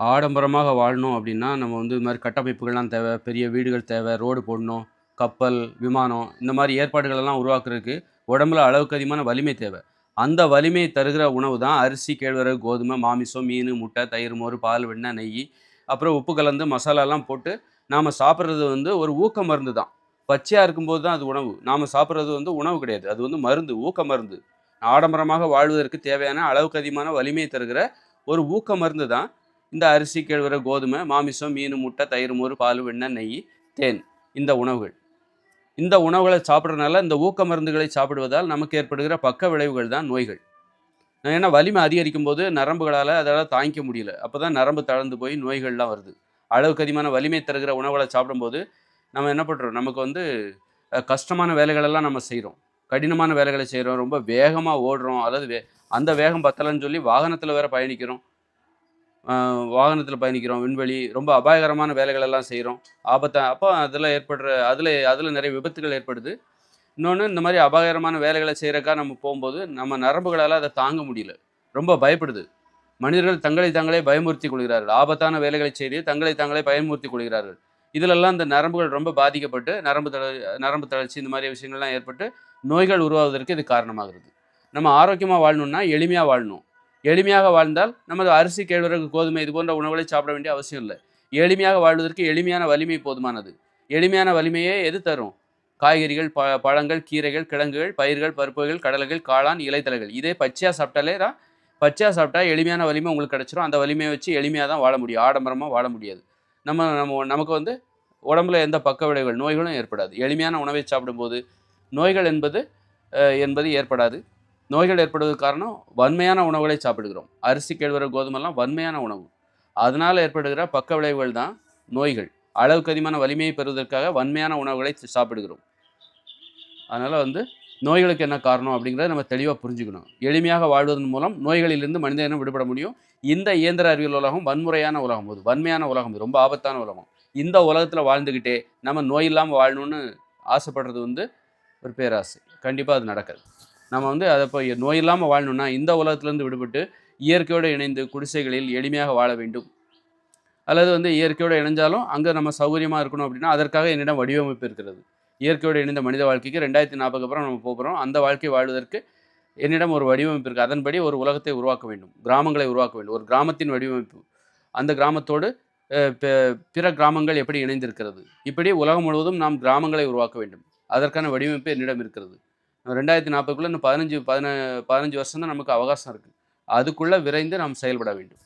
ஆடம்பரமாக வாழணும் அப்படின்னா நம்ம வந்து இது மாதிரி கட்டமைப்புகள்லாம் தேவை பெரிய வீடுகள் தேவை ரோடு போடணும் கப்பல் விமானம் இந்த மாதிரி ஏற்பாடுகள் எல்லாம் உருவாக்குறதுக்கு உடம்புல அளவுக்கு அதிகமான வலிமை தேவை. அந்த வலிமையை தருகிற உணவு தான் அரிசி கேழ்வரகு கோதுமை மாமிசம் மீன் முட்டை தயிர் மோர் பால் வெண்ணெய் நெய் அப்புறம் உப்பு கலந்து மசாலாலாம் போட்டு நாம் சாப்பிட்றது வந்து ஒரு ஊக்க மருந்து தான். பச்சையாக இருக்கும்போது தான் அது உணவு. நாம் சாப்பிட்றது வந்து உணவு கிடையாது. அது வந்து மருந்து ஊக்க மருந்து. ஆடம்பரமாக வாழ்வதற்கு தேவையான அளவுக்கு அதிகமான வலிமையை தருகிற ஒரு ஊக்க மருந்து தான் இந்த அரிசி கேழ்வர கோதுமை மாமிசம் மீன் முட்டை தயிர் மோர் பால் வெண்ணெய் நெய் தேன் இந்த உணவுகள். இந்த உணவுகளை சாப்பிட்றதுனால இந்த ஊக்க மருந்துகளை சாப்பிடுவதால் நமக்கு ஏற்படுகிற பக்க விளைவுகள் தான் நோய்கள். ஏன்னா வலிமை அதிகரிக்கும் போது நரம்புகளால் அதால் தாங்கிக்க முடியல. அப்போ தான் நரம்பு தளர்ந்து போய் நோய்கள்லாம் வருது. அளவுக்கு அதிகமான வலிமை தருகிற உணவுகளை சாப்பிடும்போது நம்ம என்ன பண்ணுறோம் நமக்கு வந்து கஷ்டமான வேலைகளெல்லாம் நம்ம செய்கிறோம் கடினமான வேலைகளை செய்கிறோம் ரொம்ப வேகமாக ஓடுறோம். அதாவது வே அந்த வேகம் பத்தலைன்னு சொல்லி வாகனத்தில் வேறு பயணிக்கிறோம். வாகனத்தில் பயணிக்கிறோம் விண்வெளி ரொம்ப அபாயகரமான வேலைகள் எல்லாம் செய்கிறோம் ஆபத்தை அப்போ அதில் ஏற்படுற அதில் அதில் நிறைய விபத்துகள் ஏற்படுது. இன்னொன்று இந்த மாதிரி அபாயகரமான வேலைகளை செய்கிறக்கா நம்ம போகும்போது நம்ம நரம்புகளால் அதை தாங்க முடியல. ரொம்ப பயப்படுது. மனிதர்கள் தங்களை தாங்களே பயமுறுத்தி கொள்கிறார்கள். ஆபத்தான வேலைகளை செய்து தங்களை தாங்களே பயமுறுத்தி கொள்கிறார்கள். இதிலெல்லாம் இந்த நரம்புகள் ரொம்ப பாதிக்கப்பட்டு நரம்பு தள நரம்பு தளர்ச்சி இந்த மாதிரி விஷயங்கள்லாம் ஏற்பட்டு நோய்கள் உருவாவதற்கு இது காரணமாகிறது. நம்ம ஆரோக்கியமாக வாழணும்னா எளிமையாக வாழணும். எளிமையாக வாழ்ந்தால் நமது அரிசி கேழ்வரகு கோதுமை இது போன்ற உணவுகளை சாப்பிட வேண்டிய அவசியம் இல்லை. எளிமையாக வாழ்வதற்கு எளிமையான வலிமை போதுமானது. எளிமையான வலிமையே எது தரும்? காய்கறிகள் ப பழங்கள் கீரைகள் கிழங்குகள் பயிர்கள் பருப்புகள் கடலைகள் காளான் இலைத்தலைகள். இதே பச்சையாக சாப்பிட்டாலே தான் பச்சையாக சாப்பிட்டா எளிமையான வலிமை உங்களுக்கு கிடச்சிரும். அந்த வலிமையை வச்சு எளிமையாக தான் வாழ முடியும். ஆடம்பரமாக வாழ முடியாது. நம்ம நம்ம நமக்கு வந்து உடம்புல எந்த பக்க விளைவுகள் நோய்களும் ஏற்படாது. எளிமையான உணவை சாப்பிடும்போது நோய்கள் என்பது என்பது ஏற்படாது. நோய்கள் ஏற்படுவதற்கு காரணம் வன்மையான உணவுகளை சாப்பிடுகிறோம். அரிசி கேழ்வர கோதுமெல்லாம் வன்மையான உணவு. அதனால் ஏற்படுகிற பக்க விளைவுகள் தான் நோய்கள். அளவுக்கு அதிகமான வலிமையை பெறுவதற்காக வன்மையான உணவுகளை சாப்பிடுகிறோம். அதனால் வந்து நோய்களுக்கு என்ன காரணம் அப்படிங்கிறத நம்ம தெளிவாக புரிஞ்சுக்கணும். எளிமையாக வாழ்வதன் மூலம் நோய்களிலிருந்து மனித இனம் விடுபட முடியும். இந்த இயந்திர அறிவியல் உலகம் வன்முறையான உலகம். போது வன்மையான உலகம். ரொம்ப ஆபத்தான உலகம். இந்த உலகத்தில் வாழ்ந்துக்கிட்டே நம்ம நோய் இல்லாமல் வாழணும்னு ஆசைப்படுறது வந்து ஒரு பேராசை. கண்டிப்பாக அது நடக்காது. நம்ம வந்து அதை இப்போ நோய் இல்லாமல் வாழணும்னா இந்த உலகத்திலேருந்து விடுபட்டு இயற்கையோடு இணைந்து குடிசைகளில் எளிமையாக வாழ வேண்டும். அல்லது வந்து இயற்கையோடு இணைஞ்சாலும் அங்கே நம்ம சௌகரியமாக இருக்கணும் அப்படின்னா அதற்காக என்னிடம் வடிவமைப்பு இருக்கிறது. இயற்கையோடு இணைந்த மனித வாழ்க்கைக்கு ரெண்டாயிரத்தி நாற்பதுக்கு அப்புறம் நம்ம போகிறோம். அந்த வாழ்க்கை வாழ்வதற்கு என்னிடம் ஒரு வடிவமைப்பு இருக்குது அதன்படி ஒரு உலகத்தை உருவாக்க வேண்டும். கிராமங்களை உருவாக்க வேண்டும். ஒரு கிராமத்தின் வடிவமைப்பு. அந்த கிராமத்தோடு பிற கிராமங்கள் எப்படி இணைந்திருக்கிறது? இப்படி உலகம் முழுவதும் நாம் கிராமங்களை உருவாக்க வேண்டும். அதற்கான வடிவமைப்பு என்னிடம் இருக்கிறது. ரெண்டாயிரத்தி நாற்பதுக்குள்ளே இன்னும் பதினஞ்சு பதின பதினஞ்சு வருஷம் தான் நமக்கு அவகாசம் இருக்குது அதுக்குள்ளே விரைந்து நாம் செயல்பட வேண்டும்.